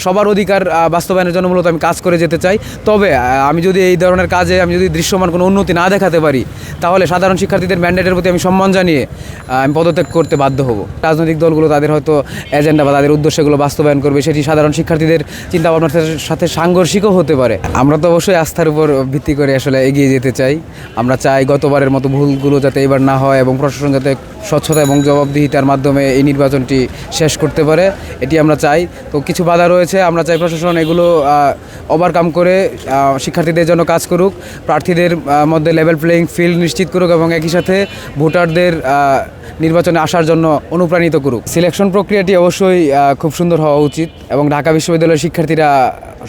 সবার অধিকার বাস্তবায়নের জন্য মূলত আমি কাজ করে যেতে চাই। তবে আমি যদি এই ধরনের কাজে আমি যদি দৃশ্যমান কোনো উন্নতি না দেখাতে পারি, তাহলে সাধারণ শিক্ষার্থীদের ম্যান্ডেটের প্রতি আমি সম্মান জানিয়ে আমি পদত্যাগ করতে বাধ্য হব। রাজনৈতিক দলগুলো তাদের হয়তো এজেন্ডা বা তাদের উদ্দেশ্যগুলো বাস্তবায়ন করবে, সেটি সাধারণ শিক্ষার্থীদের চিন্তা ভাবনার সাথে- সাথে সাংঘর্ষিকও হতে পারে। আমরা তো অবশ্যই আস্থার উপর ভিত্তি করে আসলে এগিয়ে যেতে চাই। আমরা চাই গতবারের মতো ভুলগুলো যাতে এবার না হয় এবং প্রশাসন যাতে স্বচ্ছতা এবং জবাবদিহিতার মাধ্যমে এই নির্বাচনটি শেষ করতে পারে, এটি আমরা চাই। তো কিছু বাধা রয়েছে, আমরা চাই প্রশাসন এগুলো ওভারকাম করে শিক্ষার্থীদের জন্য কাজ করুক, প্রার্থীদের মধ্যে লেভেল প্লেয়িং ফিল্ড নিশ্চিত করুক এবং একই সাথে ভোটারদের নির্বাচনে আসার জন্য অনুপ্রাণিত করুক। সিলেকশন প্রক্রিয়াটি অবশ্যই খুব সুন্দর হওয়া উচিত এবং ঢাকা বিশ্ববিদ্যালয়ের শিক্ষার্থীরা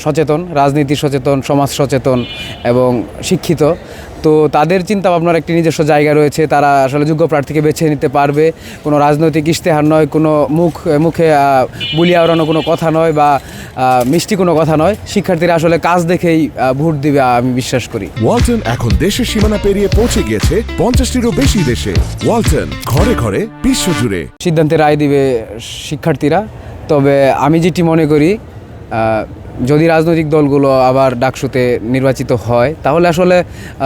সচেতন, রাজনীতি সচেতন, সমাজ সচেতন এবং শিক্ষিত। তো তাদের চিন্তা ভাবনার একটি নিজস্ব জায়গা রয়েছে। তারা আসলে যোগ্য প্রার্থীকে বেছে নিতে পারবে। কোনো রাজনৈতিক ইশতেহার নয় কোনো মুখ মুখে বুলিয়ে আওড়ানো কোনো কথা নয় বা মিষ্টি কোনো কথা নয়। শিক্ষার্থীরা আসলে কাজ দেখেই ভোট দিবে আমি বিশ্বাস করি। ওয়ালটন এখন দেশের সীমানা পেরিয়ে পৌঁছে গিয়েছে পঞ্চাশটিরও বেশি দেশে। ওয়ালটন ঘরে ঘরে বিশ্বজুড়ে। সিদ্ধান্তে রায় দিবে শিক্ষার্থীরা। তবে আমি যেটি মনে করি যদি রাজনৈতিক দলগুলো আবার ডাকসুতে নির্বাচিত হয় তাহলে আসলে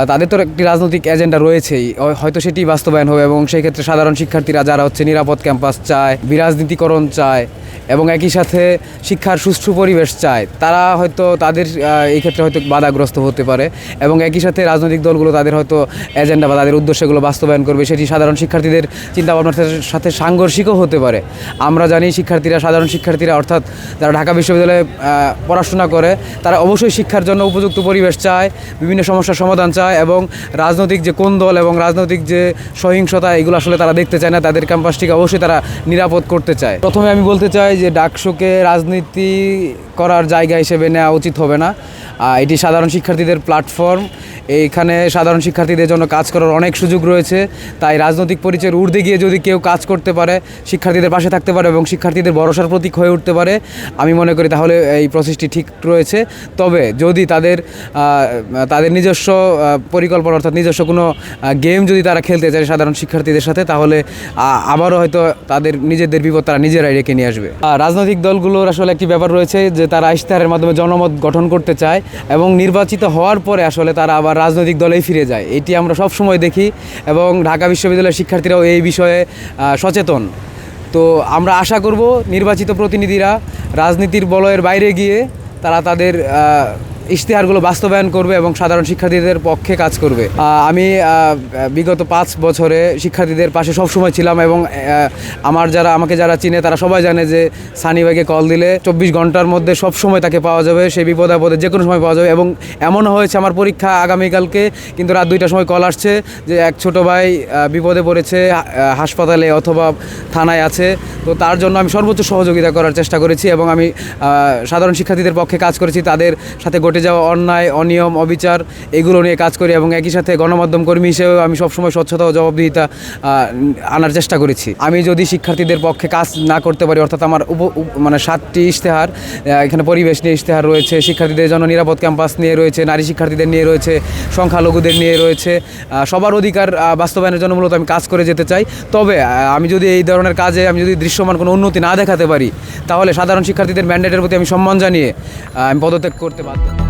তাদের তো একটি রাজনৈতিক এজেন্ডা রয়েছেই। হয়তো সেটি বাস্তবায়ন হবে এবং সেই ক্ষেত্রে সাধারণ শিক্ষার্থীরা যারা হচ্ছে নিরাপদ ক্যাম্পাস চায় বিরাজনীতিকরণ চায় এবং একই সাথে শিক্ষার সুষ্ঠু পরিবেশ চায় তারা হয়তো তাদের এই ক্ষেত্রে হয়তো বাধাগ্রস্ত হতে পারে এবং একই সাথে রাজনৈতিক দলগুলো তাদের হয়তো এজেন্ডা বা তাদের উদ্দেশ্যগুলো বাস্তবায়ন করবে সেটি সাধারণ শিক্ষার্থীদের চিন্তাভাবনার সাথে- সাংঘর্ষিকও হতে পারে। আমরা জানি শিক্ষার্থীরা সাধারণ শিক্ষার্থীরা অর্থাৎ যারা ঢাকা বিশ্ববিদ্যালয়ে আহ, পড়াশোনা করে, তারা অবশ্যই শিক্ষার জন্য উপযুক্ত পরিবেশ চায়, বিভিন্ন সমস্যার সমাধান চায় এবং রাজনৈতিক যে কোন দল এবং রাজনৈতিক যে সহিংসতা, এগুলো আসলে তারা দেখতে চায় না, তাদের ক্যাম্পাসটিকে অবশ্যই তারা নিরাপদ করতে চায়। প্রথমে আমি বলতে চাই যে ডাকসুকে রাজনীতি করার জায়গা হিসেবে নেওয়া উচিত হবে না। এটি সাধারণ শিক্ষার্থীদের প্ল্যাটফর্ম। এইখানে সাধারণ শিক্ষার্থীদের জন্য কাজ করার অনেক সুযোগ রয়েছে। তাই রাজনৈতিক পরিচয়ের ঊর্ধ্বে গিয়ে যদি কেউ কাজ করতে পারে, শিক্ষার্থীদের পাশে থাকতে পারে এবং শিক্ষার্থীদের ভরসার প্রতীক হয়ে উঠতে পারে, আমি মনে করি তাহলে এই প্রসেসটি ঠিক রয়েছে। তবে যদি তাদের তাদের নিজস্ব পরিকল্পনা অর্থাৎ নিজস্ব কোনো গেম যদি তারা খেলতে চায় সাধারণ শিক্ষার্থীদের সাথে, তাহলে আবারও হয়তো তাদের নিজেদের বিপদ তারা নিজেরাই রেখে নিয়ে আসবে। রাজনৈতিক দলগুলোর আসলে একটি ব্যাপার রয়েছে যে, তারা ইশতেহারের মাধ্যমে জনমত গঠন করতে চায় এবং নির্বাচিত হওয়ার পরে আসলে তারা আবার রাজনৈতিক দলেই ফিরে যায়। এটি আমরা সব সময় দেখি এবং ঢাকা বিশ্ববিদ্যালয়ের শিক্ষার্থীরাও এই বিষয়ে সচেতন। তো আমরা আশা করব নির্বাচিত প্রতিনিধিরা রাজনীতির বলয়ের বাইরে গিয়ে তারা তাদের ইশতেহারগুলো বাস্তবায়ন করবে এবং সাধারণ শিক্ষার্থীদের পক্ষে কাজ করবে। আমি বিগত পাঁচ বছরে শিক্ষার্থীদের পাশে সবসময় ছিলাম এবং আমার যারা, আমাকে যারা চিনে তারা সবাই জানে যে সানিবাইকে কল দিলে চব্বিশ ঘণ্টার মধ্যে সব সময় তাকে পাওয়া যাবে, সে বিপদ আপদে যে কোনো সময় পাওয়া যাবে এবং এমনও হয়েছে আমার পরীক্ষা আগামীকালকে, কিন্তু রাত দুইটার সময় কল আসছে যে এক ছোট ভাই বিপদে পড়েছে হাসপাতালে অথবা থানায় আছে। তো তার জন্য আমি সর্বোচ্চ সহযোগিতা করার চেষ্টা করেছি এবং আমি সাধারণ শিক্ষার্থীদের পক্ষে কাজ করেছি, তাদের সাথে ঘটে যাওয়া অন্যায়, অনিয়ম, অবিচার, এগুলো নিয়ে কাজ করি এবং একই সাথে গণমাধ্যম কর্মী হিসেবেও আমি সবসময় স্বচ্ছতা ও জবাবদিহিতা আনার চেষ্টা করেছি আমি যদি শিক্ষার্থীদের পক্ষে কাজ না করতে পারি, অর্থাৎ আমার উপ মানে সাতটি ইশতেহার এখানে পরিবেশ নিয়ে ইশতেহার রয়েছে, শিক্ষার্থীদের জন্য নিরাপদ ক্যাম্পাস নিয়ে রয়েছে, নারী শিক্ষার্থীদের নিয়ে রয়েছে, সংখ্যালঘুদের নিয়ে রয়েছে সবার অধিকার বাস্তবায়নের জন্য মূলত আমি কাজ করে যেতে চাই তবে আমি যদি এই ধরনের কাজে আমি যদি দৃশ্যমান কোনো উন্নতি না দেখাতে পারি, তাহলে সাধারণ শিক্ষার্থীদের ম্যান্ডেটের প্রতি আমি সম্মান জানিয়ে আমি পদত্যাগ করতে বাধ্য।